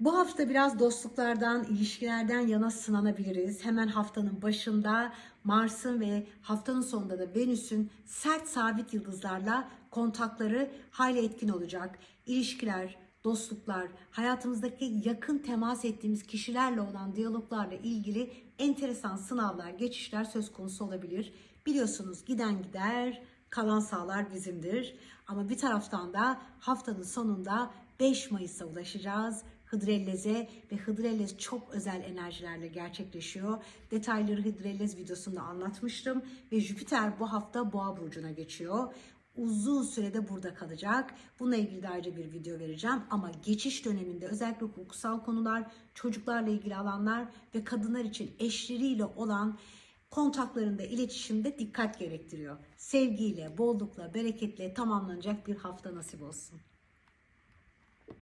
Bu hafta biraz dostluklardan, ilişkilerden yana sınanabiliriz. Hemen haftanın başında Mars'ın ve haftanın sonunda da Venüs'ün sert sabit yıldızlarla kontakları hayli etkin olacak. İlişkiler, dostluklar, hayatımızdaki yakın temas ettiğimiz kişilerle olan diyaloglarla ilgili enteresan sınavlar, geçişler söz konusu olabilir. Biliyorsunuz giden gider, kalan sağlar bizimdir. Ama bir taraftan da haftanın sonunda 5 Mayıs'a ulaşacağız. Hıdrellez'e ve Hıdrellez çok özel enerjilerle gerçekleşiyor. Detayları Hıdrellez videosunda anlatmıştım ve Jüpiter bu hafta Boğa burcuna geçiyor. Uzun sürede burada kalacak. Bununla ilgili de ayrıca bir video vereceğim. Ama geçiş döneminde özellikle hukuksal konular, çocuklarla ilgili alanlar ve kadınlar için eşleriyle olan kontaklarında, iletişimde dikkat gerektiriyor. Sevgiyle, bollukla, bereketle tamamlanacak bir hafta nasip olsun.